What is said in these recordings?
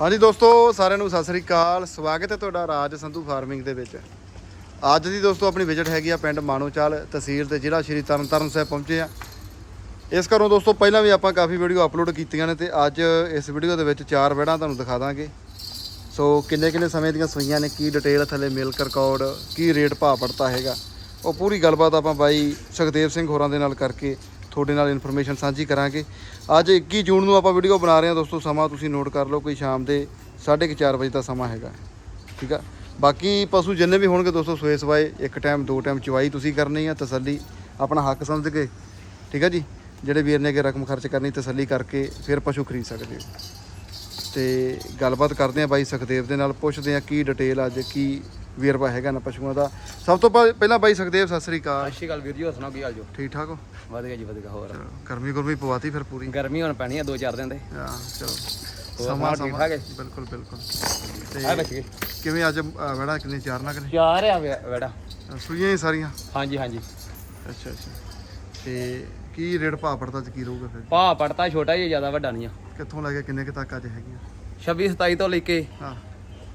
ਹਾਂਜੀ ਦੋਸਤੋ, ਸਾਰਿਆਂ ਨੂੰ ਸਤਿ ਸ੍ਰੀ ਅਕਾਲ। ਸਵਾਗਤ ਹੈ ਤੁਹਾਡਾ ਰਾਜ ਸੰਧੂ ਫਾਰਮਿੰਗ ਦੇ ਵਿੱਚ। ਅੱਜ ਦੀ ਦੋਸਤੋ, ਆਪਣੀ ਵਿਜ਼ਿਟ ਹੈਗੀ ਆ ਪਿੰਡ ਮਾਨੋਚਾਲ ਤਹਿਸੀਲ ਤੇ ਜ਼ਿਲ੍ਹਾ ਸ਼੍ਰੀ ਤਰਨਤਾਰਨ ਸਾਹਿਬ ਪਹੁੰਚੇ ਆ। ਇਸ ਘਰੋਂ ਦੋਸਤੋ, ਪਹਿਲਾਂ ਵੀ ਆਪਾਂ ਕਾਫੀ ਵੀਡੀਓ ਅਪਲੋਡ ਕੀਤੀਆਂ ਨੇ ਤੇ ਅੱਜ ਇਸ ਵੀਡੀਓ ਦੇ ਵਿੱਚ ਚਾਰ ਵੜਾਂ ਤੁਹਾਨੂੰ ਦਿਖਾ ਦਾਂਗੇ। ਸੋ, ਕਿੰਨੇ ਕਿੰਨੇ ਸਮੇਂ ਦੀਆਂ ਸੂਈਆਂ ਨੇ, ਕੀ ਡਿਟੇਲ ਥੱਲੇ ਮਿਲਕ ਰਿਕਾਰਡ ਕੀ ਰੇਟ ਭਾਅ ਪੜਤਾ ਹੈਗਾ। ਉਹ ਪੂਰੀ ਗੱਲਬਾਤ ਆਪਾਂ ਬਾਈ ਸੁਖਦੇਵ ਸਿੰਘ ਹੋਰਾਂ ਦੇ ਨਾਲ ਕਰਕੇ, ਤੁਹਾਡੇ ਨਾਲ ਇਨਫੋਰਮੇਸ਼ਨ ਸਾਂਝੀ ਕਰਾਂਗੇ। ਅੱਜ 21 ਜੂਨ ਨੂੰ ਆਪਾਂ ਵੀਡੀਓ ਬਣਾ ਰਹੇ ਹਾਂ ਦੋਸਤੋ, ਸਮਾਂ ਤੁਸੀਂ ਨੋਟ ਕਰ ਲਓ ਕੋਈ ਸ਼ਾਮ ਦੇ 4:30 ਵਜੇ ਦਾ ਸਮਾਂ ਹੈਗਾ। ਠੀਕ ਆ? ਬਾਕੀ ਪਸ਼ੂ ਜਿੰਨੇ ਵੀ ਹੋਣਗੇ ਦੋਸਤੋ ਸੋਏ ਸਵਾਏ, ਇੱਕ ਟਾਈਮ ਦੋ ਟਾਈਮ ਚਵਾਈ ਤੁਸੀਂ ਕਰਨੀ ਆ, ਤਸੱਲੀ, ਆਪਣਾ ਹੱਕ ਸਮਝ ਕੇ। ਠੀਕ ਆ ਜੀ? ਜਿਹੜੇ ਵੀਰ ਨੇ ਕਿ ਰਕਮ ਖਰਚ ਕਰਨੀ, ਤਸੱਲੀ ਕਰਕੇ ਫਿਰ ਪਸ਼ੂ ਖਰੀਦ ਸਕਦੇ ਹੋ। ਤੇ ਗੱਲਬਾਤ ਕਰਦੇ ਆ ਬਾਈ ਸੁਖਦੇਵ ਦੇ ਨਾਲ, ਪੁੱਛਦੇ ਆ ਕੀ ਡਿਟੇਲ ਅੱਜ, ਕੀ ਵੇਰਵਾ ਹੈਗਾ ਨਾ ਪਸ਼ੂਆਂ ਦਾ। ਸਭ ਤੋਂ ਪਹਿ- ਪਹਿਲਾਂ ਬਾਈ ਸੁਖਦੇਵ ਸਤਿ ਸ੍ਰੀ ਅਕਾਲ। ਸਤਿ ਸ਼੍ਰੀ ਅਕਾਲ ਵੀਰ ਜੀ ਹੋਰ ਸੁਣਾਓ ਕੀ ਹਾਲ ਜੋ ਠੀਕ ਠਾਕ ਹੋ? ਵਧੀਆ ਜੀ ਵਧੀਆ ਹੋਰ? ਗਰਮੀ ਗੁਰਮੀ ਪਵਾਤੀ ਫਿਰ ਪੂਰੀ। ਗਰਮੀ ਹੁਣ ਪੈਣੀ ਆ ਦੋ ਚਾਰ ਦਿਨ ਦੇ ਹਾਂ ਚਲੋ। ਸਮਾਂ ਠੀਕ ਸਮਾਂ। ਠਾਕ ਹੈ? ਬਿਲਕੁਲ ਬਿਲਕੁਲ। ਆ ਤੇ ਬੱਚ ਗਏ ਕਿਵੇਂ ਅੱਜ ਵੜਾ ਕਿੰਨੇ ਚਾਰ ਨਾ ਕਿੰਨੇ ਚਾਰ ਆ ਵੜਾ। ਸੂਈਆਂ ਹੀ ਸਾਰੀਆਂ? ਹਾਂਜੀ ਹਾਂਜੀ। ਅੱਛਾ ਅੱਛਾ। ਤੇ ਕੀ ਰੇਟ ਭਾਅ ਪੜਦਾ ਚ ਕੀ ਰਹੂਗਾ ਫਿਰ? ਭਾ ਪੜਤਾ ਛੋਟਾ ਹੀ ਜ਼ਿਆਦਾ ਵੱਡਾ ਨਹੀਂ ਆ। ਕਿੱਥੋਂ ਲੈ ਕੇ ਕਿੰਨੇ ਕੁ ਤੱਕ ਅੱਜ ਹੈਗੀਆਂ? 26 27 ਤੋਂ ਲੈ ਕੇ ਹਾਂ।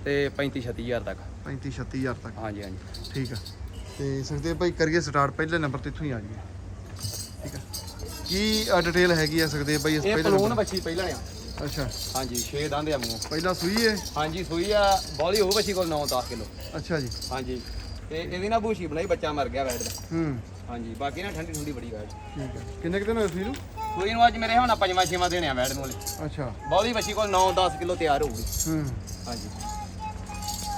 ਤੇ 35 36000 ਤੱਕ। 35 36000 ਤੱਕ। ਹਾਂਜੀ ਹਾਂਜੀ। ਠੀਕ ਆ। ਤੇ ਸੁਖਦੇਵ ਭਾਈ ਕਰੀਏ ਸਟਾਰਟ ਪਹਿਲੇ ਨੰਬਰ ਤੇ ਇੱਥੋਂ ਹੀ ਆ ਜਾਈਏ। ਠੀਕ ਆ। ਕੀ ਡਿਟੇਲ ਹੈਗੀ ਆ ਸੁਖਦੇਵ ਭਾਈ ਇਸ ਇਹ ਪਹਿਲੇ ਪਲੂਨ ਨੰਬਰ ਬੱਚੀ ਪਹਿਲਾਂ ਆ। ਅੱਛਾ। ਹਾਂਜੀ 6 ਦੰਦ ਆ ਮੂੰਹ। ਪਹਿਲਾ ਸੂਈ ਹੈ ਹਾਂਜੀ ਸੂਈ ਆ। ਬੋਲੀ ਉਹ ਬੱਚੀ ਕੋਲ 9 10 ਕਿਲੋ। ਅੱਛਾ ਜੀ। ਹਾਂਜੀ। ਤੇ ਇਹਦੀ ਨਾ ਬੂਸ਼ੀ ਬਣਾਈ ਬੱਚਾ ਮਰ ਗਿਆ ਵੈੜ ਦਾ। ਹੂੰ। ਹਾਂਜੀ ਬਾਕੀ ਨਾ ਠੰਡੀ ਠੰਡੀ ਬੜੀ ਵੈੜ ਠੀਕ ਹੈ ਕਿੰਨੇ ਕੁ ਦਿਨ ਹੋਏ ਸੂਈ ਨੂੰ? ਸੂਈ ਨੂੰ ਅੱਜ ਮੇਰੇ ਹੁਣ ਪੰਜਵਾਂ ਛੇਵਾਂ ਦੇਣੇ ਆ ਵੈੜ ਨੂੰ ਹਲੇ। ਅੱਛਾ। ਬੋਲੀ ਬੱਚੀ ਕੋਲ 9 10 ਕਿਲੋ ਤਿਆਰ ਹੋਊਗੀ। ਹੂੰ। ਹਾਂਜੀ।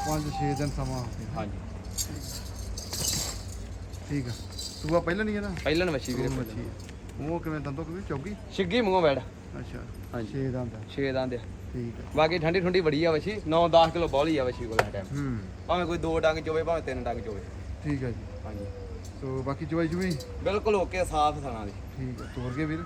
5-6 ਦਿਨ ਸਮਾਂ ਹਾਂਜੀ। ਠੀਕ ਆ। ਸੂਆ ਪਹਿਲਾਂ ਨਹੀਂ ਹੈ ਨਾ? ਪਹਿਲਣ ਵੱਛੀ ਵੀਰੇ ਮੱਛੀ ਹੈ। ਮੂੰਹ ਕਿਵੇਂ ਦੰਦੋ ਕਿਵੇਂ? ਚੌਗੀ? ਛਿੱਗੀ ਮੂੰਹ ਵੈੜ। ਅੱਛਾ ਹਾਂਜੀ। 6 ਦੰਦ ਆ। ਛੇ ਦੰਦ ਆ। ਠੀਕ ਹੈ ਬਾਕੀ ਠੰਡੀ ਠੰਡੀ ਬੜੀ ਆ ਵੱਛੀ 9-10 ਕਿਲੋ ਬੋਲੀ ਆ ਵੱਛੀ ਕੋਲ ਆ ਟਾਈਮ ਹੂੰ। ਭਾਵੇਂ ਕੋਈ ਦੋ ਡੰਗ ਚੋਵੇ ਭਾਵੇਂ ਤਿੰਨ ਡੰਗ ਚੋਵੇ। ਠੀਕ ਹੈ ਜੀ। ਹਾਂਜੀ। ਸੋ ਬਾਕੀ ਚਵਾਈ ਚੁਈ ਬਿਲਕੁਲ ਓਕੇ ਸਾਫ਼ ਥਾਣਾ ਦੀ। ਠੀਕ ਹੈ ਤੋਰ ਕੇ ਵੀਰ?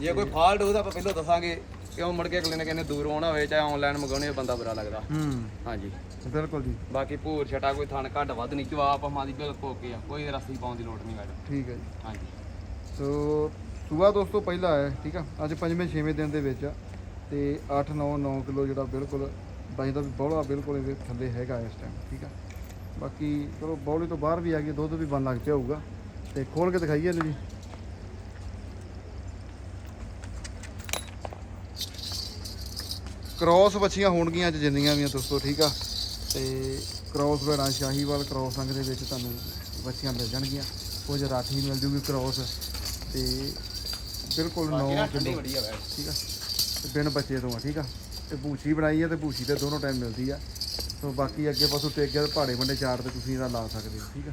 ਜੇ ਕੋਈ ਫਾਲਟ ਹੋਊ ਤਾਂ ਆਪਾਂ ਪਹਿਲਾਂ ਦੱਸਾਂਗੇ। ਕਿਉਂ ਮੁੜ ਕੇ ਅਗਲੇ ਨੇ ਕਹਿੰਦੇ ਦੂਰ ਆਉਣਾ ਹੋਵੇ ਚਾਹੇ ਆਨਲਾਈਨ ਮੰਗਾਉਣੇ ਬੰਦਾ ਬੁਰਾ ਲੱਗਦਾ। ਹੂੰ। ਹਾਂਜੀ। ਬਿਲਕੁਲ ਜੀ। ਬਾਕੀ ਭੂਰ ਛਟਾ ਕੋਈ ਥਣ ਘੱਟ ਵੱਧ ਨਹੀਂ ਜਵਾਬ ਹਮਾਂ ਦੀ ਬਿਲਕੁਲ ਓਕੇ ਆ ਕੋਈ ਰਸੀ ਪਾਉਣ ਦੀ ਲੋੜ ਨਹੀਂ ਮੈਡਮ। ਠੀਕ ਹੈ ਜੀ। ਹਾਂਜੀ। ਸੋ ਸੂਆ ਦੋਸਤੋ ਪਹਿਲਾ ਹੈ ਠੀਕ ਆ? ਅੱਜ ਪੰਜਵੇਂ ਛੇਵੇਂ ਦਿਨ ਦੇ ਵਿੱਚ ਆ ਤੇ 8 9 9 ਕਿਲੋ ਜਿਹੜਾ ਬਿਲਕੁਲ ਬਾਈ ਦਾ ਵੀ ਬੌਲਾ ਬਿਲਕੁਲ ਇਹਦੇ ਥੱਲੇ ਹੈਗਾ ਇਸ ਟਾਈਮ ਠੀਕ ਆ? ਬਾਕੀ ਚਲੋ ਬੌਲੇ ਤੋਂ ਬਾਹਰ ਵੀ ਆ ਗਈ ਦੁੱਧ ਵੀ ਬਣ ਲੱਗ ਪਿਆ ਹੋਊਗਾ ਤੇ ਖੋਲ ਕੇ ਦਿਖਾਈਏ ਇਹਨੂੰ ਜੀ। ਕ੍ਰੋਸ ਬੱਚੀਆਂ ਹੋਣਗੀਆਂ ਅੱਜ ਜਿੰਨੀਆਂ ਵੀ ਆ ਦੋਸਤੋ ਠੀਕ ਆ? ਤੇ ਕ੍ਰੋਸ ਭੈੜਾਂ ਸ਼ਾਹੀਵਾਲ ਕ੍ਰੋਸ ਅੰਗ ਦੇ ਵਿੱਚ ਤੁਹਾਨੂੰ ਬੱਚੀਆਂ ਮਿਲ ਜਾਣਗੀਆਂ। ਕੁਝ ਰਾਠੀ ਮਿਲ ਜੂਗੀ ਕ੍ਰੋਸ। ਤੇ ਬਿਲਕੁਲ ਬਾਕੀ ਨਾ 9 ਠੰਡੀ ਕਿਲੋ ਬੜੀ ਆ ਵੈੜ ਠੀਕ ਆ? ਤੇ ਬਿਨ ਬੱਚੇ ਤੋਂ ਆ ਠੀਕ ਆ? ਤੇ ਭੂਸੀ ਬਣਾਈ ਆ ਤੇ ਭੂਸੀ ਤੇ ਦੋਨੋਂ ਟਾਈਮ ਮਿਲਦੀ ਆ। ਸੋ ਬਾਕੀ ਅੱਗੇ ਪਾਸੋਂ ਤੇ ਪਹਾੜੇ ਵੰਡੇ ਚਾਰ ਤੇ ਤੁਸੀਂ ਇਹਦਾ ਲਾ ਸਕਦੇ ਹੋ ਠੀਕ ਆ?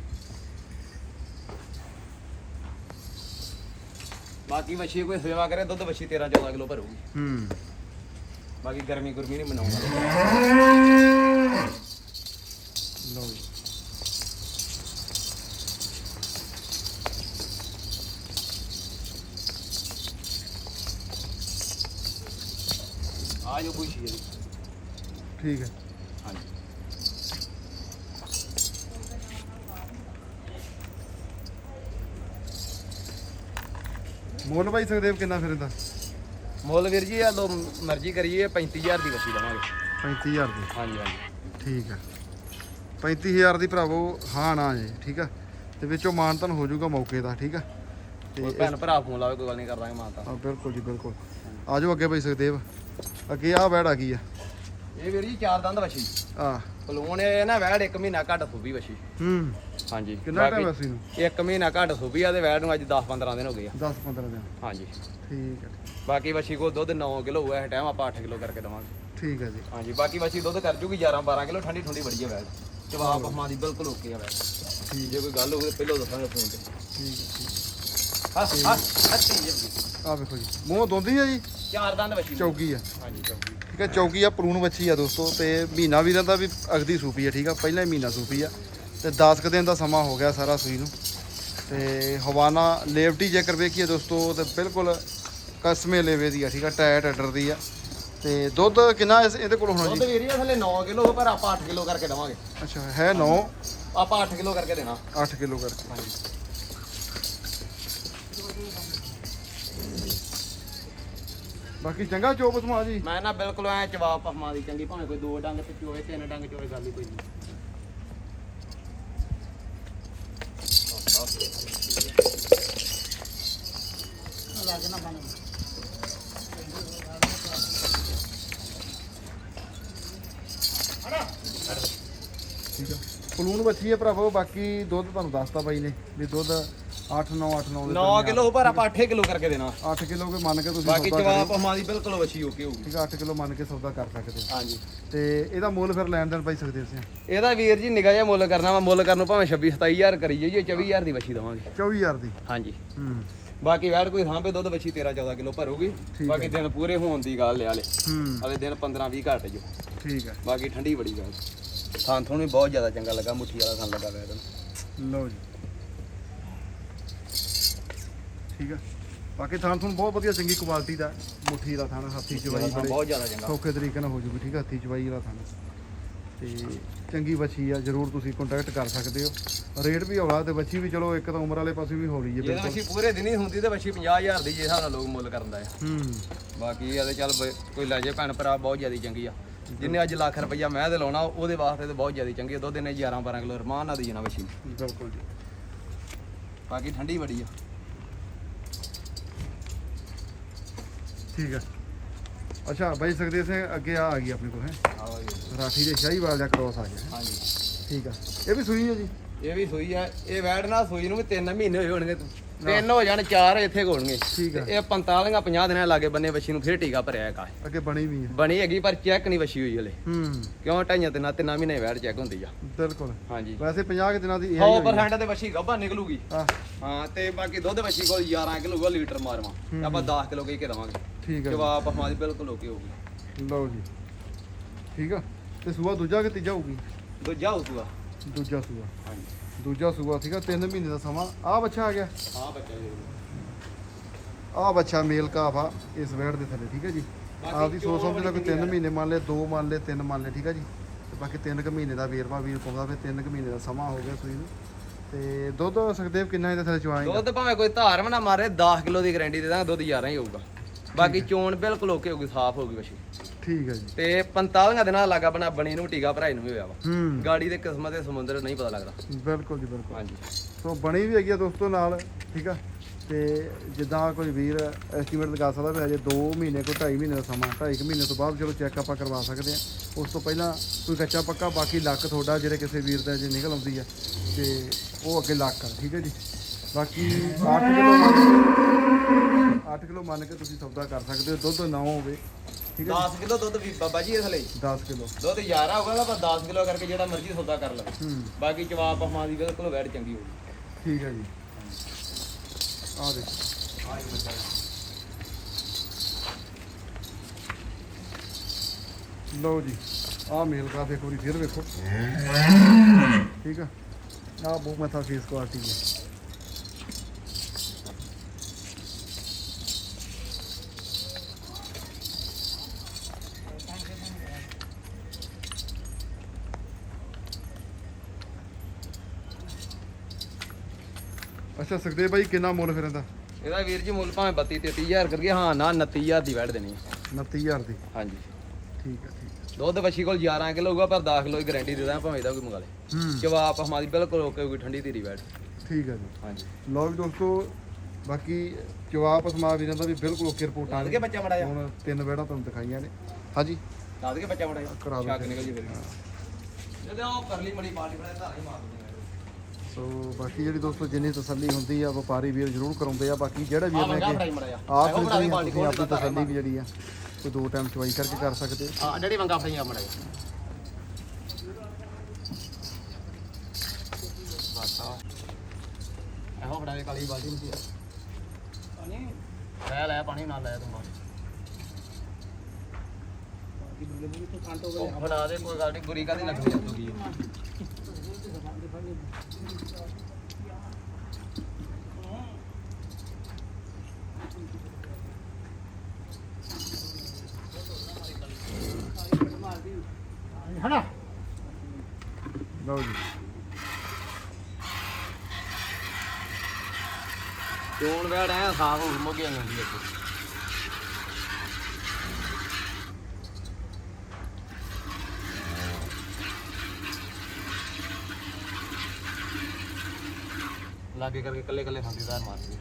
ਬਾਕੀ ਵੱਛੀ ਕੋਈ ਸੇਵਾ ਕਰੇ ਦੁੱਧ ਵੱਛੀ 13 14 ਕਿਲੋ ਭਰੂਗੀ। ਹੂੰ। ਬਾਕੀ ਗਰਮੀ ਗੁਰਮੀ ਨਹੀਂ ਮਨਾਉਂਦਾ। ਲਓ ਜੀ। ਆ ਜੋ ਪੁੱਛੀ ਜੀ ਠੀਕ ਹੈ। ਹਾਂਜੀ। ਮੁੱਲ ਭਾਈ ਸੁਖਦੇਵ ਕਿੰਨਾ ਫਿਰ ਇਹਦਾ? ਮੁੱਲ ਵੀਰ ਜੀ ਆ ਲੋ ਮਰਜ਼ੀ ਕਰੀਏ 35000 ਦੀ ਵਸੀ ਲਵਾਂਗੇ। 35000 ਦੀ? ਹਾਂਜੀ ਹਾਂਜੀ। ਠੀਕ ਆ। 35000 ਦੀ ਭਰਾਵੋ ਹਾਂ ਨਾ ਜੇ ਠੀਕ ਆ? ਤੇ ਵਿੱਚੋਂ ਮਾਨਤਨ ਹੋ ਜਾਊਗਾ ਮੌਕੇ ਦਾ ਠੀਕ ਆ? ਤੇ ਕੋਈ ਭੈਣ ਭਰਾ ਫੋਨ ਲਾਵੇ ਕੋਈ ਗੱਲ ਨਹੀਂ ਕਰਦਾਂਗੇ ਮਾਤਾ ਆ ਬਿਲਕੁਲ ਜੀ ਬਿਲਕੁਲ। ਆ ਜਾਓ ਅੱਗੇ ਭਾਈ ਸੁਖਦੇਵ। ਅੱਗੇ ਆ ਬੈੜ ਆ ਗਈ ਆ। ਇਹ ਵੀਰ ਜੀ ਚਾਰ ਦੰਦ ਵਸੀ ਆ। ਪਲੂਣ ਇਹ ਨਾ ਵੈੜ ਇੱਕ ਮਹੀਨਾ ਘੱਟ ਸੂਬੀ ਵਸੀ ਹੂੰ। ਹਾਂਜੀ ਕਿੰਨਾ ਟਾਈਮ ਅਸੀਂ ਨੂੰ? ਇੱਕ ਮਹੀਨਾ ਘੱਟ ਸੂਬੀ ਆ ਤੇ ਵੈੜ ਨੂੰ ਅੱਜ 10 15 ਦਿਨ ਹੋ ਗਏ ਆ। 10 15 ਦਿਨ। ਹਾਂਜੀ। ਠੀਕ ਹੈ ਬਾਕੀ ਵਸੀ ਕੋ ਦੁੱਧ 9 ਕਿਲੋ ਹੋਇਆ ਇਸ ਟਾਈਮ ਆਪਾਂ 8 ਕਿਲੋ ਕਰਕੇ ਦਵਾਂਗੇ। ਠੀਕ ਹੈ ਜੀ। ਹਾਂਜੀ ਬਾਕੀ ਵਸੀ ਦੁੱਧ ਕਰ ਜੂਗੀ 11 12 ਕਿਲੋ ਠੰਡੀ ਠੰਡੀ ਬੜੀ ਵੈੜ ਜਵਾਬ ਹਮਾਂ ਦੀ ਬਿਲਕੁਲ ਓਕੇ ਆ ਠੀਕ। ਜੇ ਕੋਈ ਗੱਲ ਹੋਵੇ ਪਹਿਲਾਂ ਦੱਸਾਂਗੇ ਫੋਨ ਤੇ। ਠੀਕ ਹੈ ਹਾਂ ਹਾਂ ਅੱਤੀ ਜੀ ਆ ਵੇਖੋ ਜੀ ਮੂੰਹ ਦੋਂਦੀ ਆ ਜੀ? ਚਾਰ ਦੰਦ ਵਸੀ ਚੌਗੀ ਆ ਹਾਂਜੀ ਚੌਕੀ ਠੀਕ ਹੈ ਚੌਗੀ ਆ ਪ੍ਰੂਨ ਵੱਛੀ ਆ ਦੋਸਤੋ ਤੇ ਮਹੀਨਾ ਵੀ ਦਾ ਵੀ ਅਗਦੀ ਸੂਪੀ ਆ ਠੀਕ ਆ? ਪਹਿਲਾਂ ਹੀ ਮਹੀਨਾ ਸੂਪੀ ਆ। ਤੇ 10 ਕੁ ਦਿਨ ਦਾ ਸਮਾਂ ਹੋ ਗਿਆ ਸਾਰਾ ਸੂਈ ਨੂੰ। ਤੇ ਹਵਾਨਾ ਲੇਵਟੀ ਜੇਕਰ ਵੇਖੀਏ ਦੋਸਤੋ ਤੇ ਬਿਲਕੁਲ ਕਸਮੇ ਲੇਵੇ ਦੀ ਆ ਠੀਕ ਆ ਟਾਇਟ ਅਡਰ ਦੀ ਆ। ਤੇ ਦੁੱਧ ਕਿੰਨਾ ਇਸ- ਇਹਦੇ ਕੋਲ ਹੋਣਾ ਦੁੱਧ ਜੀ ਵੀਰ ਜੀ ਥੱਲੇ 9 ਕਿਲੋ ਪਰ ਆਪਾਂ 8 ਕਿਲੋ ਕਰਕੇ ਦਵਾਂਗੇ। ਅੱਛਾ ਹੈ 9 ਆਪਾਂ 8 ਕਿਲੋ ਕਰਕੇ ਦੇਣਾ। 8 ਕਿਲੋ ਕਰਕੇ। ਹਾਂਜੀ। ਬਾਕੀ ਚੰਗਾ ਚੋਪ ਸਮਾ ਜੀ। ਮੈਂ ਨਾ ਬਿਲਕੁਲ ਐ ਜਵਾਬ ਪਹਮਾ ਦੀ ਚੰਗੀ ਭਾਵੇਂ ਕੋਈ ਦੋ ਡੰਗ ਤੇ ਚੋਏ ਤਿੰਨ ਡੰਗ ਚੋਏ ਗੱਲ ਹੀ ਕੋਈ ਨਹੀਂ। ਠੀਕ ਪਲੂਣ ਬੱਚੀ ਹੈ ਭਰਾਵੋ ਬਾਕੀ ਦੁੱਧ ਤੁਹਾਨੂੰ ਦੱਸਤਾ ਬਾਈ ਨੇ ਵੀ ਦੁੱਧ 8 9 8 9 9 ਕਿਲੋ ਪਰ ਆਪਾਂ 8 ਕਿਲੋ ਕਰਕੇ ਦੇਣਾ। 8 ਕਿਲੋ ਕੇ ਮੰਨ ਕੇ ਤੁਸੀਂ ਬਾਕੀ ਜਵਾਬ। ਪਹਮਾ ਦੀ ਬਿਲਕੁਲ ਵਛੀ ਹੋ ਕੇ ਹੋਊਗੀ। ਠੀਕ ਆ 8 ਕਿਲੋ ਮੰਨ ਕੇ ਸੌਦਾ ਕਰ ਸਕਦੇ ਹੋ। ਹਾਂਜੀ। ਤੇ ਇਹਦਾ ਮੁੱਲ ਫਿਰ ਲੈਣ ਦੇਣ ਪਾਈ ਸਕਦੇ ਹੋ ਤੁਸੀਂ ਇਹਦਾ ਵੀਰ ਜੀ ਨਿਗਾਹ ਜਿਹਾ ਮੁੱਲ ਕਰਨਾ ਵਾ ਮੁੱਲ ਕਰਨ ਨੂੰ ਭਾਵੇਂ 26 27000 ਕਰੀ ਜਾਈਏ 24000 ਦੀ ਵਛੀ ਦਵਾਂਗੇ। 24000 ਦੀ। ਹਾਂਜੀ। ਹੂੰ। ਬਾਕੀ ਵੈੜ ਕੋਈ ਥਾਂ 'ਤੇ ਦੁੱਧ ਵਛੀ 13 14 ਕਿਲੋ ਭਰੂਗੀ। ਬਾਕੀ ਦਿਨ ਪੂਰੇ ਹੋਣ ਦੀ ਗੱਲ ਹੈ ਹਾਲੇ। ਹੂੰ। ਹਲੇ ਦਿਨ 15 20 ਘੱਟ ਜੋ। ਠੀਕ ਹੈ। ਬਾਕੀ ਠੰਡੀ ਬੜੀ ਗੱਲ। ਥਾਂ ਥੋਂ ਵੀ ਬਹੁਤ ਜ਼ਿਆਦਾ ਚੰਗਾ ਲੱਗਾ ਮੁੱਠੀ ਵਾਲਾ ਥਾਂ ਲੱਗਾ ਵੈੜ ਨੂੰ ਲਓ ਜੀ। ਠੀਕ ਆ। ਬਾਕੀ ਥਾਣ ਤੁਹਾਨੂੰ ਬਹੁਤ ਵਧੀਆ ਚੰਗੀ ਕੁਆਲਿਟੀ ਦਾ ਮੁੱਠੀ ਦਾ ਥਾਣ ਹੱਥੀ ਚਵਾਈ ਥਾਂ ਬੜੇ ਬਹੁਤ ਜ਼ਿਆਦਾ ਚੰਗਾ। ਸੌਖੇ ਤਰੀਕੇ ਨਾਲ ਹੋ ਜੂਗੀ ਠੀਕ ਆ? ਹੱਥੀ ਚਵਾਈ ਦਾ ਥਾਣ ਤੇ ਚੰਗੀ ਬੱਚੀ ਆ ਜਰੂਰ ਤੁਸੀਂ ਕੰਟੈਕਟ ਕਰ ਸਕਦੇ ਹੋ। ਰੇਟ ਵੀ ਹੌਲਾ ਤੇ ਬੱਚੀ ਵੀ ਚਲੋ ਇੱਕ ਤਾਂ ਉਮਰ ਵਾਲੇ ਪਾਸੇ ਵੀ ਹੌਲੀ ਹੈ ਜੇ ਬਿਲਕੁਲ। ਵਛੀ ਪੂਰੇ ਦਿਨ ਹੀ ਹੁੰਦੀ ਤੇ ਵਛੀ 50000 ਦੀ ਜੇ ਹਿਸਾਬ ਨਾਲ ਲੋਕ ਮੁੱਲ ਕਰਦਾ ਹੈ ਹੂੰ। ਬਾਕੀ ਇਹਦੇ ਚੱਲ ਬ- ਕੋਈ ਲੈ ਜੇ ਭੈਣ ਭਰਾ ਬਹੁਤ ਜ਼ਿਆਦਾ ਚੰਗੀ ਆ। ਜਿੰਨੇ ਅੱਜ ਲੱਖ ਰੁਪਈਆ ਮੈਂ ਤੇ ਲਾਉਣਾ ਉਹਦੇ ਵਾਸਤੇ ਤੇ ਬਹੁਤ ਜ਼ਿਆਦਾ ਚੰਗੀ ਦੁੱਧ ਨੇ 11 12 ਕਿਲੋ ਰਮਾਨ ਨਾਲ ਦੀ ਜਣਾ ਵਛੀ ਬਿਲਕੁਲ ਜੀ। ਬਾਕੀ ਠੰਡੀ ਬੜੀ ਆ। ਠੀਕ ਆ। ਅੱਛਾ ਬਾਈ ਸਕਦੇ ਸੇ ਅੱਗੇ ਆ ਆ ਗਈ ਆਪਣੇ ਕੋਲ ਹੈ? ਰਾਠੀ ਦੇ ਸ਼ਾਹੀਵਾਲ ਦਾ ਕ੍ਰੋਸ ਆ ਗਿਆ ਹਾਂਜੀ। ਠੀਕ ਆ। ਇਹ ਵੀ ਸੂਈ ਹੈ ਜੀ? ਇਹ ਵੀ ਸੂਈ ਆ। ਇਹ ਵੈੜ ਨਾਲ ਸੂਈ ਨੂੰ ਵੀ 3 ਮਹੀਨੇ ਹੋਏ ਹੋਣਗੇ ਤੂੰ। ਤਿੰਨ ਹੋ ਜਾਣ ਚਾਰ ਇੱਥੇ ਹੋਣਗੇ। ਠੀਕ ਆ। ਇਹ 45 50 ਦਿਨਾਂ ਲਾਗੇ ਬੰਨੇ ਵਛੀ ਨੂੰ ਫਿਰ ਟੀਕਾ ਭਰਿਆ ਕਾ ਅੱਗੇ ਬਣੀ ਵੀ ਹੈ ਬਣੀ ਹੈਗੀ ਪਰ ਚੈੱਕ ਨਹੀਂ ਵਛੀ ਹੋਈ ਹਲੇ। ਹੂੰ। ਕਿਉਂ ਢਾਈਆਂ ਤਿੰਨਾਂ ਤਿੰਨਾਂ ਮਹੀਨੇ ਵੈੜ ਚੈੱਕ ਹੁੰਦੀ ਆ। ਬਿਲਕੁਲ। ਹਾਂਜੀ। ਵੈਸੇ 50 ਕੁ ਦਿਨਾਂ ਦੀ ਇਹ ਆਈ ਹੋਈ ਹੈ 100% ਤੇ ਵਛੀ ਗੱਭਾ ਨਿਕਲੂਗੀ। ਹਾਂ ਤੇ ਬਾਕੀ ਦੁੱਧ ਵਛੀ ਕੋਲ 11 ਕਿਲੋ ਲੀਟਰ ਮਾਰਵਾ। ਆਪਾਂ 10 ਕਿਲੋ ਕੇ ਦਵਾਂਗੇ। ਠੀਕ ਆ ਜਵਾਬ ਹਮਾਰੀ ਬਿਲਕੁਲ ਓਕੇ ਹੋਊਗੀ। ਲਓ ਜੀ। ਠੀਕ ਆ। ਤੇ ਸੂਆ ਦੂਜਾ ਕਿ ਤੀਜਾ ਹੋਊਗੀ? ਦੂਜਾ ਹੋਊਗਾ। ਦੂਜਾ ਸੂਆ। ਹਾਂਜੀ। ਦੂਜਾ ਸੂਆ ਆ 3 ਮਹੀਨੇ ਦਾ ਸਮਾਂ। ਆ ਬੱਚਾ ਆ ਗਿਆ। ਹਾਂ ਬੱਚਾ ਜੀ। ਆ ਬੱਚਾ ਮੇਲ ਕਾਫ ਆ ਇਸ ਵੇੜ ਦੇ ਥੱਲੇ ਠੀਕ ਹੈ ਜੀ? ਆਪਦੀ ਸੋਚ ਸਮਝ ਕੋਈ ਬੜੀ 3 ਮਹੀਨੇ ਮੰਨ ਲਏ 2 ਮੰਨ ਲਏ 3 ਮੰਨ ਲਏ ਠੀਕ ਹੈ ਜੀ? ਤੇ ਬਾਕੀ 3 ਕੁ ਮਹੀਨੇ ਦਾ ਵੇਰਵਾ ਵੀਰ ਪਾਉਂਦਾ ਫਿਰ 3 ਕੁ ਮਹੀਨੇ ਦਾ ਸਮਾਂ ਹੋ ਗਿਆ ਸੂਈ ਨੂੰ। ਤੇ ਦੁੱਧ ਸੁਖਦੇਵ ਕਿੰਨਾ ਇਹਦੇ ਥੱਲੇ ਚਵਾਏਗਾ ਦੁੱਧ ਭਾਵੇਂ ਕੋਈ ਧਾਰ ਵੀ ਨਾ ਮਾਰੇ 10 ਕਿਲੋ ਦੀ ਗਾਰੰਟੀ ਦੇ ਦਾਂਗੇ ਦੁੱਧ 11 ਹੀ ਹੋਊਗਾ। ਬਾਕੀ ਚੋਣ ਬਿਲਕੁਲ ਓਕੇ ਹੋਊਗੀ ਸਾਫ਼ ਹੋਊਗੀ ਵਛੀ ਠੀਕ ਹੈ ਜੀ। ਤੇ 45 ਦਿਨਾਂ ਲਾਗਾ ਬਣਾ ਬਣੀ ਨੂੰ ਟੀਕਾ ਭਰਾਈ ਨੂੰ ਵੀ ਹੋਇਆ ਵਾ। ਹੂੰ। ਗਾੜੀ ਦੇ ਕਿਸਮਤ ਦੇ ਸਮੁੰਦਰ ਨਹੀਂ ਪਤਾ ਲੱਗਦਾ। ਬਿਲਕੁਲ ਜੀ ਬਿਲਕੁਲ। ਹਾਂਜੀ। ਸੋ ਬਣੀ ਵੀ ਹੈਗੀ ਆ ਦੋਸਤੋ ਨਾਲ ਠੀਕ ਆ? ਤੇ ਜਿੱਦਾਂ ਕੋਈ ਵੀਰ ਐਸਟੀਮੇਟ ਲਗਾ ਸਕਦਾ ਵੀ ਅਜੇ 2 ਮਹੀਨੇ ਕੋਈ 2.5 ਮਹੀਨੇ ਦਾ ਸਮਾਂ 2.5 ਮਹੀਨੇ ਤੋਂ ਬਾਅਦ ਚਲੋ ਚੈੱਕ ਆਪਾਂ ਕਰਵਾ ਸਕਦੇ ਆ। ਉਸ ਤੋਂ ਪਹਿਲਾਂ ਕੋਈ ਕੱਚਾ ਪੱਕਾ ਬਾਕੀ ਲੱਕ ਤੁਹਾਡਾ ਜਿਹੜੇ ਕਿਸੇ ਵੀਰ ਦਾ ਜੇ ਨਿਕਲ ਆਉਂਦੀ ਆ ਤੇ ਉਹ ਅੱਗੇ ਲੱਕ ਆ ਠੀਕ ਹੈ ਜੀ? ਬਾਕੀ 8 ਕਿਲੋ ਮੰਨ 8 ਕਿਲੋ ਮੰਨ ਕੇ ਤੁਸੀਂ ਸੌਦਾ ਕਰ ਸਕਦੇ ਹੋ ਦੁੱਧ ਨਾ ਹੋਵੇ। ਠੀਕ ਹੈ 10 ਕਿਲੋ ਦੁੱਧ ਵੀ ਬਾਬਾ ਜੀ ਇਸ ਲਈ 10 ਕਿਲੋ। ਦੁੱਧ 11 ਹੋਊਗਾ ਤਾਂ ਆਪਾਂ 10 ਕਿਲੋ ਕਰਕੇ ਜਿਹੜਾ ਮਰਜ਼ੀ ਸੌਦਾ ਕਰ ਲਵੇ। ਹੂੰ। ਬਾਕੀ ਜਵਾਬ ਹਮਾਂ ਦੀ ਬਿਲਕੁਲ ਵੈੜ ਚੰਗੀ ਹੋਊਗੀ ਠੀਕ ਹੈ ਜੀ। ਆ ਦੇਖੋ। ਲਓ ਜੀ ਆ ਮੇਲ ਕਾਫ ਇੱਕ ਵਾਰੀ ਫਿਰ ਵੇਖੋ। ਠੀਕ ਆ? ਆ ਬਹੁਤ ਮਥਾ ਫੇਸ ਕੁਆਲਿਟੀ ਹੈ। ਅੱਛਾ ਸੁਖਦੇਵ ਭਾਈ ਕਿੰਨਾ ਮੁੱਲ ਫਿਰ ਇਹਦਾ? ਇਹਦਾ ਵੀਰ ਜੀ ਮੁੱਲ ਭਾਵੇਂ 32 33000 ਕਰਕੇ ਹਾਂ ਨਾ 29000 ਦੀ ਵੈੜ ਦੇਣੀ ਹੈ 29000 ਦੀ। ਹਾਂਜੀ। ਠੀਕ ਹੈ ਠੀਕ ਦੁੱਧ ਵਛੀ ਕੋਲ 11 ਕਿਲੋ ਹੋਊਗਾ ਪਰ 10 ਕਿਲੋ ਦੀ ਗਾਰੰਟੀ ਦੇ ਦਾਂ ਭਾਵੇਂ ਇਹਦਾ ਕੋਈ ਮੰਗਾ ਲੇ। ਹੈ। ਜਵਾਬ ਹਮਾਰੀ ਬਿਲਕੁਲ ਓਕੇ ਹੋਊਗੀ ਠੰਡੀ ਧੀਰੀ ਵੈੜ ਠੀਕ ਹੈ ਜੀ। ਹਾਂਜੀ। ਲਓ ਵੀ ਦੋਸਤੋ ਬਾਕੀ ਜਵਾਬ ਅਸਮਾ ਵੀਰਾਂ ਦਾ ਵੀ ਬਿਲਕੁਲ ਓਕੇ ਰਿਪੋਰਟ ਆ ਕੇ ਬੱਚਾ ਮੜਾ ਜਾ ਹੁਣ ਤਿੰਨ ਵੇੜਾਂ ਤੁਹਾਨੂੰ ਦਿਖਾਈਆਂ ਨੇ। ਹਾਂਜੀ। ਦੱਸ ਕੇ ਬੱਚਾ ਮੜਾ ਜਾ ਕਰਾ ਦਿਓ ਨਿਕਲ ਜੀ ਫਿਰ। ਜਦੋਂ ਉਹ ਕਰਲੀ ਮੜੀ ਪਾਲੀ ਬੜਾ ਧਾਰ ਹੀ ਮਾਰ ਦਿੰਦੇ ਸੋ ਬਾਕੀ ਜਿਹੜੀ ਦੋਸਤੋ ਜਿੰਨੀ ਤਸੱਲੀ ਹੁੰਦੀ ਆ ਵਪਾਰੀ ਵੀਰ ਜ਼ਰੂਰ ਕਰਾਉਂਦੇ ਆ। ਬਾਕੀ ਜਿਹੜਾ ਆ। ਵੀਰ ਨੇ ਕਿ ਆਪ ਤੁਸੀਂ ਆਪਣੀ ਖੋਲ ਤਸੱਲੀ ਵੀ ਜਿਹੜੀ ਆ ਕੋਈ ਦੋ ਟਾਈਮ ਚਵਾਈ ਕਰਕੇ ਕਰ ਸਕਦੇ ਹਾਂ। ਜਿਹੜੀ ਮੰਗਾ ਫੜਾਈ ਆ ਮੜਾ ਬਸ ਆ। ਇਹੋ ਦੇ ਕਾਲੀ ਬਾਲਟੀ ਨੂੰ ਪਾਣੀ ਲੈ ਲੈ ਪਾਣੀ ਨਾਲ ਲੈ ਤੂੰ ਉਹ ਫੜਾ ਦੇ ਕੋਈ ਗੱਲ ਨਹੀਂ ਗੁਰੀ ਕਾਦੀ ਲੱਗਣੀ ਜਾਂਦੀ ਲਓ ਜੀ। ਚੋਣ ਵੈੜ ਐ ਸਾਫ਼ ਹੋ ਮੁੱਗੇ ਜਾਂਦੀ ਹੈ ਲਾਗੇ ਕਰਕੇ ਕੱਲੇ ਕੱਲੇ ਥਾਂਦੀਦਾਰ ਮਾਰਦੇ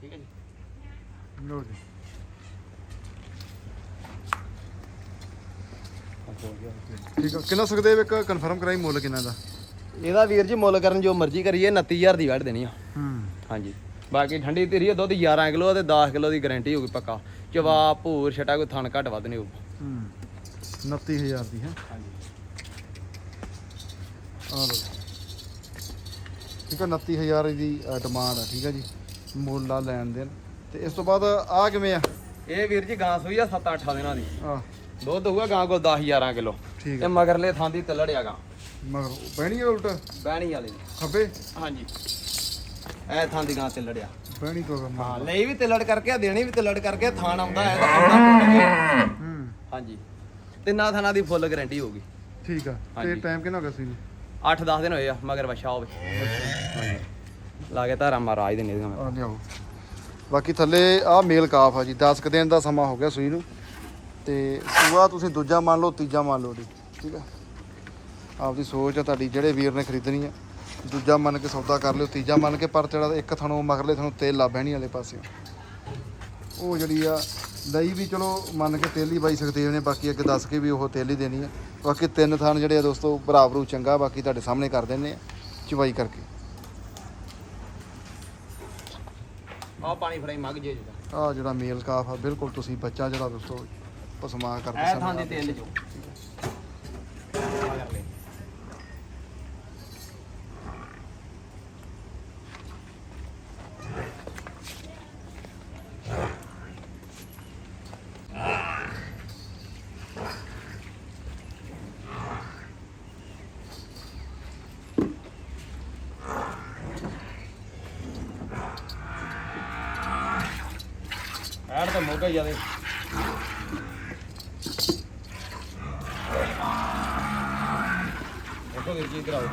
ਠੀਕ ਹੈ ਜੀ? ਲਓ ਜੀ ਠੀਕ ਆ। ਕਿੰਨਾ ਸੁਖਦੇਵ ਇੱਕ ਕਨਫਰਮ ਕਰਾਈ ਮੁੱਲ ਕਿੰਨਾ ਦਾ? ਇਹਦਾ ਵੀਰ ਜੀ ਮੁੱਲ ਕਰਨ ਜੋ ਮਰਜ਼ੀ ਕਰੀਏ 29000 ਦੀ ਵੱਢ ਦੇਣੀ ਆ। ਹੂੰ। ਹਾਂਜੀ। ਬਾਕੀ ਠੰਡੀ ਆ, ਦੁੱਧ 11 ਕਿਲੋ ਤੇ 10 ਕਿਲੋ ਦੀ ਗਾਰੰਟੀ ਹੋਊਗੀ ਪੱਕਾ। ਚਵਾ ਭੂਰ ਛਟਾ ਕੋਈ ਥਣ ਘੱਟ ਵੱਧ ਨਹੀਂ ਹੋਊ ਹੂੰ 29000 ਦੀ ਹੈ? ਹਾਂਜੀ। ਆ ਲਓ ਠੀਕ ਆ 29000 ਦੀ ਡਿਮਾਂਡ ਆ ਠੀਕ ਆ ਜੀ। ਮੁੱਲ ਆ ਲੈਣ ਦੇਣ। ਤੇ ਇਸ ਤੋਂ ਬਾਅਦ ਆ ਕਿਵੇਂ ਆ? ਇਹ ਵੀਰ ਜੀ ਗਾਂ ਸੂਈ ਆ 7-8 ਦਿਨਾਂ ਦੀ। ਆ ਦੁੱਧ ਹੋਊਗਾ ਗਾਂ ਕੋਲ 10 11 ਕਿਲੋ। ਠੀਕ ਤੇ ਮਗਰਲੇ ਥਾਂ ਦੀ ਤਲੜਿਆ ਗਾਂ। ਮਗਰ ਬਹਿਣੀ ਆ ਉਲਟ? ਬਹਿਣੀ ਵਾਲੇ ਦੀ ਖੱਬੇ? ਹਾਂਜੀ। ਇਹ ਥਾਂ ਦੀ ਗਾਂ ਤੇ ਲੜਿਆ ਬਹਿਣੀ ਤੋਂ ਹਾਂ ਲਈ ਵੀ ਤੇ ਲੜ ਕਰਕੇ ਆ, ਦੇਣੀ ਵੀ ਤੇ ਲੜ ਕਰਕੇ ਥਾਣ ਆਉਂਦਾ ਹੈ ਤਾਂ ਆਉਂਦਾ ਟੁੱਟ ਗਿਆ ਹੂੰ। ਹਾਂਜੀ। ਤਿੰਨਾਂ ਥਾਣਾ ਦੀ ਫੁੱਲ ਗਾਰੰਟੀ ਹੋਊਗੀ। ਠੀਕ ਆ ਤੇ ਹਾਂਜੀ। ਟਾਈਮ ਕਿੰਨਾ ਹੋ ਗਿਆ ਸੀ? ਨੂੰ 8-10 ਦਿਨ ਹੋਏ ਆ ਮਗਰ ਵਛਾ ਹੋਵੇ। ਹਾਂਜੀ। ਲਾ ਕੇ ਧਾਰਾ ਮਹਾਰਾਜ ਦੇ ਨੇ ਮੈਂ ਆ ਲਿਆਓ। ਬਾਕੀ ਥੱਲੇ ਆ ਮੇਲ ਕਾਫ ਆ ਜੀ 10 ਕੁ ਦਿਨ ਦਾ ਸਮਾਂ ਹੋ ਗਿਆ ਸੂਈ ਨੂੰ। ਤੇ ਸੂਆ ਤੁਸੀਂ ਦੂਜਾ ਮੰਨ ਲਓ ਤੀਜਾ ਮੰਨ ਲਓ ਜੀ ਠੀਕ ਆ। ਆਪਦੀ ਸੋਚ ਆ ਤੁਹਾਡੀ ਜਿਹੜੇ ਵੀਰ ਨੇ ਖਰੀਦਣੀ ਆ। ਦੂਜਾ ਮੰਨ ਕੇ ਸੌਦਾ ਕਰ ਲਿਓ ਤੀਜਾ ਮੰਨ ਕੇ ਪਰ ਜਿਹੜਾ ਇੱਕ ਥਣੋਂ ਮਗਰਲੇ ਥਣੋਂ ਤੇਲ ਲਾ ਬਹਿਣੀ ਵਾਲੇ ਪਾਸੇ ਉਹ ਜਿਹੜੀ ਆ ਲਈ ਵੀ ਚਲੋ ਮੰਨ ਕੇ ਤੇਲ ਹੀ ਬਾਈ ਸਕਦੇ ਨੇ ਬਾਕੀ ਅੱਗੇ ਦੱਸ ਕੇ ਵੀ ਉਹ ਤੇਲ ਹੀ ਦੇਣੀ ਆ। ਬਾਕੀ ਤਿੰਨ ਥਣ ਜਿਹੜੇ ਆ ਦੋਸਤੋ ਬਰਾਬਰੂ ਚੰਗਾ ਬਾਕੀ ਤੁਹਾਡੇ ਸਾਹਮਣੇ ਕਰ ਦਿੰਨੇ ਆ ਚਵਾਈ ਕਰਕੇ। ਆਹ ਪਾਣੀ ਫੜਾਈ ਮੱਗ ਜੇ ਜਿਹੜਾ। ਆ ਜਿਹੜਾ ਮੇਲ ਕਾਫ ਆ ਬਿਲਕੁਲ ਤੁਸੀਂ ਬੱਚਾ ਜਿਹੜਾ ਦੋਸਤੋ ਪਸਮਾ ਕਰਦੇ ਇਹ ਥਾਂ ਦੀ ਸਮੇਂ ਤੇਲ ਜੋ ਮਗਰਲੇ ਐਡ ਤਾਂ ਮੋਗਾ ਜਿਆਦੇ ਦੇਖੋ ਵੀਰ ਜੀ ਕਰਾਓ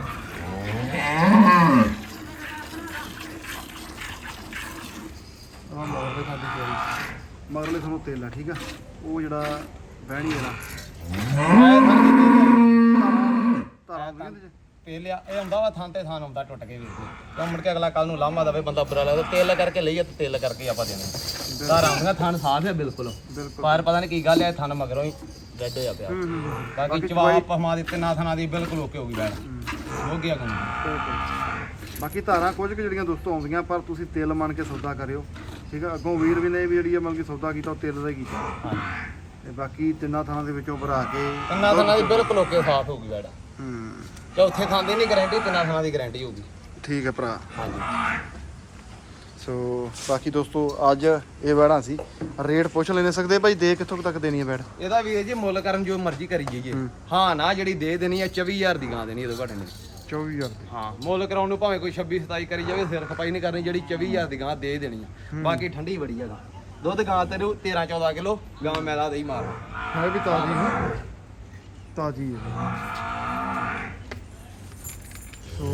ਆ ਮਗਰਲੇ ਚੋਰੀ। ਮਗਰਲੇ ਤੁਹਾਨੂੰ ਤੇਲ ਆ ਠੀਕ ਆ? ਉਹ ਜਿਹੜਾ ਬਹਿਣੀ ਵਾਲਾ। ਤਾਰਾਂ ਹੁੰਦੀਆਂ ਇਹਦੇ ਚ। ਤੇਲ ਆ ਇਹ ਆਉਂਦਾ ਵਾ ਥਾਂ ਤੇ ਥਾਂ ਆਉਂਦਾ ਟੁੱਟ ਕੇ ਜੀ ਤਾਂ ਮੁੜ ਕੇ ਅਗਲਾ ਕੱਲ ਨੂੰ ਲਾਮਾ ਦਵੇ ਬੰਦਾ ਬੁਰਾ ਲੱਗਦਾ ਤੇਲ ਕਰਕੇ ਲਈਏ ਤੇ ਤੇਲ ਕਰਕੇ ਆਪਾਂ ਦੇਣੇ। ਧਾਰਾਂ ਆਉਂਦੀਆਂ ਥਾਂ ਸਾਫ਼ ਹੈ ਬਿਲਕੁਲ। ਪਰ ਪਤਾ ਨਹੀਂ ਕੀ ਗੱਲ ਹੈ ਥਾਂ ਮਗਰੋਂ ਹੀ ਡੈਡ ਹੋਇਆ ਪਿਆ। ਹੂੰ ਹੂੰ ਹੂੰ। ਬਾਕੀ ਜਵਾਬ ਪਹਮਾ ਦਿੱਤੇ ਨਾ ਥਾਂ ਦੀ ਬਿਲਕੁਲ ਓਕੇ ਹੋ ਗਈ ਬੈਠ ਹੋ। ਗਿਆ ਕੰਮ। ਬਾਕੀ ਧਾਰਾਂ ਕੁਝ ਕੁ ਜਿਹੜੀਆਂ ਦੋਸਤੋ ਆਉਂਦੀਆਂ ਪਰ ਤੁਸੀਂ ਤੇਲ ਮੰਨ ਕੇ ਸੌਦਾ ਕਰਿਓ। ਠੀਕ ਆ? ਅੱਗੋਂ ਵੀਰ ਵੀ ਨੇ ਵੀ ਜਿਹੜੀ ਮਤਲਬ ਕਿ ਸੌਦਾ ਕੀਤਾ ਉਹ ਤੇਲ ਦਾ ਹੀ ਕੀਤਾ। ਤੇ ਬਾਕੀ ਤਿੰਨਾਂ ਥਾਂ ਦੇ ਵਿੱਚੋਂ ਭਰਾ ਕੇ ਤਿੰਨਾਂ ਥਾਂ ਦੀ ਬਿਲਕੁਲ ਓਕੇ ਸਾਫ਼ ਹੋ ਗਈ ਬੈਠ ਹੂੰ। ਚੌਥੇ ਥਾਂ ਦੀ ਨਹੀਂ ਗਾਰੰਟੀ ਤਿੰਨਾਂ ਥਾਂ ਦੀ ਗਾਰੰਟੀ ਹੋਊਗੀ। ਠੀਕ ਹੈ ਭਰਾ। ਹਾਂਜੀ। ਸੋ ਬਾਕੀ ਦੋਸਤੋ ਅੱਜ ਇਹ ਵੈੜਾਂ ਸੀ। ਰੇਟ ਪੁੱਛ ਲੈਣੇ ਸਕਦੇ ਭਾਈ ਦੇ ਕਿੱਥੋਂ ਕੁ ਤੱਕ ਦੇਣੀ ਹੈ ਵੈੜ? ਇਹਦਾ ਵੀ ਇਹ ਜੀ ਮੁੱਲ ਕਰਨ ਜੋ ਮਰਜ਼ੀ ਕਰੀ ਜਾਈਏ। ਹੂੰ। ਨਾ ਜਿਹੜੀ ਦੇ ਦੇਣੀ ਆ 24000 ਦੀ ਗਾਂ ਦੇਣੀ ਇਹਦੇ ਘਟੇ ਨੇ 24000 ਰੁਪਏ ਹਾਂ ਮੁੱਲ ਕਰਾਉਣ ਨੂੰ ਭਾਵੇਂ ਕੋਈ 26 27 ਕਰੀ ਜਾਵੇ ਸਿਰ ਖਪਾਈ ਨਹੀਂ ਕਰਨੀ ਜਿਹੜੀ 24000 ਦੀ ਗਾਂ ਦੇ ਦੇਣੀ ਆ। ਬਾਕੀ ਠੰਡੀ ਬੜੀ ਆ ਗਾਂ। ਦੁੱਧ ਗਾਂ ਤੇ 13 14 ਕਿਲੋ ਗਾਂ ਮੈਦਾ ਦੇ ਹੀ ਮਾਰ। ਹੈ ਵੀ ਤਾਜ਼ੀ ਹੈ। ਤਾਜ਼ੀ ਹੈ ਸੋ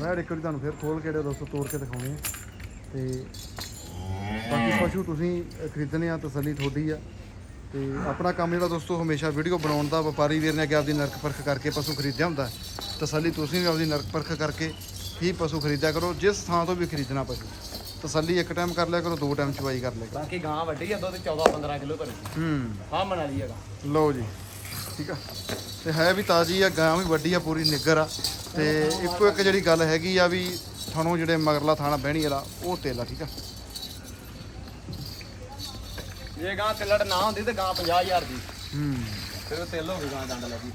ਮੈਂ ਇੱਕ ਵਾਰੀ ਤੁਹਾਨੂੰ ਫਿਰ ਖੋਲ ਕੇ ਦੋਸਤੋ ਤੋੜ ਕੇ ਦਿਖਾਉਣੇ ਆ। ਤੇ ਬਾਕੀ ਪਸ਼ੂ ਤੁਸੀਂ ਖਰੀਦਣੇ ਆ ਤਸੱਲੀ ਤੁਹਾਡੀ ਆ। ਤੇ ਆਪਣਾ ਕੰਮ ਜਿਹੜਾ ਦੋਸਤੋ ਹਮੇਸ਼ਾ ਵੀਡੀਓ ਬਣਾਉਣ ਦਾ ਵਪਾਰੀ ਵੀਰ ਨੇ ਅੱਗੇ ਆਪਦੀ ਨਰਕ ਪਰਖ ਕਰਕੇ ਪਸ਼ੂ ਖਰੀਦਿਆ ਹੁੰਦਾ। ਤਸੱਲੀ ਤੁਸੀਂ ਵੀ ਆਪਦੀ ਨਰਕ ਪਰਖ ਕਰਕੇ ਹੀ ਪਸ਼ੂ ਖਰੀਦਿਆ ਕਰੋ ਜਿਸ ਥਾਂ ਤੋਂ ਵੀ ਖਰੀਦਣਾ ਪਸ਼ੂ। ਤਸੱਲੀ ਇੱਕ ਟਾਈਮ ਕਰ ਲਿਆ ਕਰੋ ਦੋ ਟਾਈਮ ਚਵਾਈ ਕਰ ਲਿਆ ਕਰੋ। ਬਾਕੀ ਗਾਂ ਵੱਡੀ ਆ ਦੁੱਧ 14 15 ਕਿਲੋ ਭਰੇ। ਹੂੰ। ਹਾਂ ਲਈ ਹੈਗਾ। ਲਓ ਜੀ। ਠੀਕ ਆ। ਤੇ ਹੈ ਵੀ ਤਾਜ਼ੀ ਆ ਗਾਂ ਵੀ ਵੱਡੀ ਆ ਪੂਰੀ ਨਿੱਗਰ ਆ। ਤੇ ਇੱਕੋ ਇੱਕ ਜਿਹੜੀ ਗੱਲ ਹੈਗੀ ਆ ਵੀ ਥਣੋਂ ਜਿਹੜੇ ਮਗਰਲਾ ਥਾਣਾ ਬਹਿਣੀ ਵਾਲਾ ਉਹ ਤੇਲ ਆ ਠੀਕ ਆ। ਜੇ ਗਾਂ ਤਿੱਲੜ ਨਾ ਹੁੰਦੀ ਤੇ ਗਾਂ 50000 ਦੀ। ਹੂੰ। ਫਿਰ ਉਹ ਤਿੱਲ ਹੋ ਗਈ ਗਾਂ ਡੰਡ ਲੱਗੀ।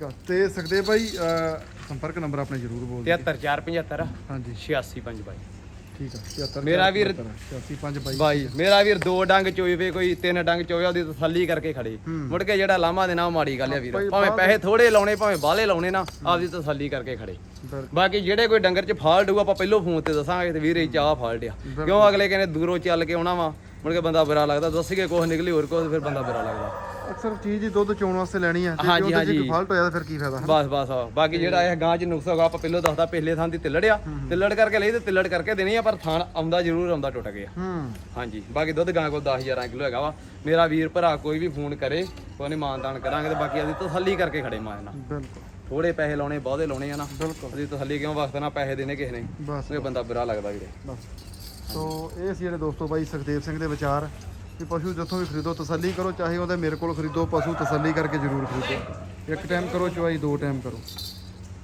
ਠੀਕ ਆ। ਤੇ ਸਕਦੇ ਭਾਈ ਅਹ, ਸੰਪਰਕ ਨੰਬਰ ਆਪਣੇ ਜ਼ਰੂਰ ਬੋਲ ਦਿਓ। 73475 ਹਾਂਜੀ। 86 ਬਾਈ ਠੀਕ ਆ 76 ਮੇਰਾ ਵੀਰ 86 5 ਬਾਈ ਬਾਈ ਮੇਰਾ ਵੀਰ ਦੋ ਡੰਗ ਚੋਈਵੇ ਕੋਈ ਤਿੰਨ ਡੰਗ ਚੋਇਆ ਉਹਦੀ ਤਸੱਲੀ ਕਰਕੇ ਖੜੇ। ਮੁੜ ਕੇ ਜਿਹੜਾ ਲਾਮਾ ਦੇਣਾ ਉਹ ਮਾੜੀ ਗੱਲ ਆ ਵੀਰ। ਭਾਵੇਂ ਪੈਸੇ ਥੋੜੇ ਲਾਉਣੇ ਭਾਵੇਂ ਬਾਹਲੇ ਲਾਉਣੇ ਨਾ ਆਪਦੀ ਤਸੱਲੀ ਕਰਕੇ ਖੜੇ। ਬਾਕੀ ਜਿਹੜੇ ਕੋਈ ਡੰਗਰ ਚ ਫਾਲਟ ਹੋਊ ਆਪਾਂ ਪਹਿਲੋਂ ਫੋਨ ਤੇ ਦੱਸਾਂਗੇ ਤੇ ਵੀਰ ਇਹ ਚਾਹ ਫਾਲਟ ਆ। ਕਿਉਂ ਅਗਲੇ ਕਹਿੰਦੇ ਦੂਰੋਂ ਚੱਲ ਕੇ ਆਉਣਾ ਵਾ ਮੁੜ ਕੇ ਬੰਦਾ ਬੁਰਾ ਲੱਗਦਾ ਦੱਸ ਕੇ ਕੁਛ ਨਿਕਲੀ ਹੋਰ ਕੁਛ ਫਿਰ ਬੰਦਾ ਬੁਰਾ ਲੱਗਦਾ। ਅਕਸਰ ਚੀਜ਼ ਹੀ ਦੁੱਧ ਚੋਣ ਵਾਸਤੇ ਲੈਣੀ ਆ ਹਾਂਜੀ। ਕੋਈ ਫਾਲਟ ਹੋਇਆ ਤਾਂ ਫਿਰ ਕੀ ਫਾਇਦਾ? ਬਸ ਬਸ ਆ। ਬਾਕੀ ਜਿਹੜਾ ਇਹ ਗਾਂ ਚ ਨੁਕਸ ਹੋਗਾ ਆਪਾਂ ਪਹਿਲੋਂ ਦੱਸਦਾ ਪਹਿਲੇ ਥਾਂ ਦੀ ਤਿੱਲੜ ਆ। ਤਿੱਲੜ ਕਰਕੇ ਲਈ ਤੇ ਤਿੱਲੜ ਕਰਕੇ ਦੇਣੀ ਆ ਪਰ ਥਾਂ ਆਉਂਦਾ ਜ਼ਰੂਰ ਆਉਂਦਾ ਟੁੱਟ ਗਿਆ। ਹੂੰ। ਹਾਂਜੀ ਬਾਕੀ ਦੁੱਧ ਗਾਂ ਕੋਲ 10 11 ਕਿਲੋ ਹੈਗਾ ਵਾ। ਮੇਰਾ ਵੀਰ ਭਰਾ ਕੋਈ ਵੀ ਫੋਨ ਕਰੇ ਨਹੀਂ ਮਾਨਦਾਨ ਕਰਾਂਗੇ ਤੇ ਬਾਕੀ ਅਸੀਂ ਤਸੱਲੀ ਕਰਕੇ ਖੜੇ ਮਾਂ ਨਾਲ ਬਿਲਕੁਲ। ਥੋੜੇ ਪੈਸੇ ਲਾਉਣੇ ਬਹੁਤੇ ਲਾਉਣੇ ਆ ਨਾ। ਬਿਲਕੁਲ। ਅਸੀਂ ਤਸੱਲੀ ਕਿਉਂ ਵਕਤ ਨਾਲ ਪੈਸੇ ਦੇਣੇ ਕਿਸੇ ਨੇ? ਬਸ ਉਹ ਬੰਦਾ ਬੁਰਾ ਲੱਗਦਾ ਵੀਰੇ। ਬਸ। ਸੋ ਇਹ ਸੀ ਜਿਹੜੇ ਦੋਸਤੋ ਬਾਈ ਸੁਖਦੇਵ ਸਿੰਘ ਦੇ ਵਿਚਾਰ। ਕਿ ਪਸ਼ੂ ਜਿੱਥੋਂ ਵੀ ਖਰੀਦੋ, ਤਸੱਲੀ ਕਰੋ, ਚਾਹੇ ਉਹਦੇ ਮੇਰੇ ਕੋਲ ਖਰੀਦੋ ਪਸ਼ੂ, ਤਸੱਲੀ ਕਰਕੇ ਜ਼ਰੂਰ ਖਰੀਦੋ। ਇੱਕ ਟਾਈਮ ਕਰੋ ਚੁਆਈ, ਦੋ ਟਾਈਮ ਕਰੋ।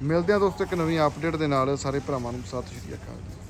ਮਿਲਦੇ ਆ ਦੋਸਤੋ ਇੱਕ ਨਵੀਂ ਅਪਡੇਟ ਦੇ ਨਾਲ। ਸਾਰੇ ਭਰਾਵਾਂ ਨੂੰ ਸਤਿ ਸ਼੍ਰੀ ਅਕਾਲ।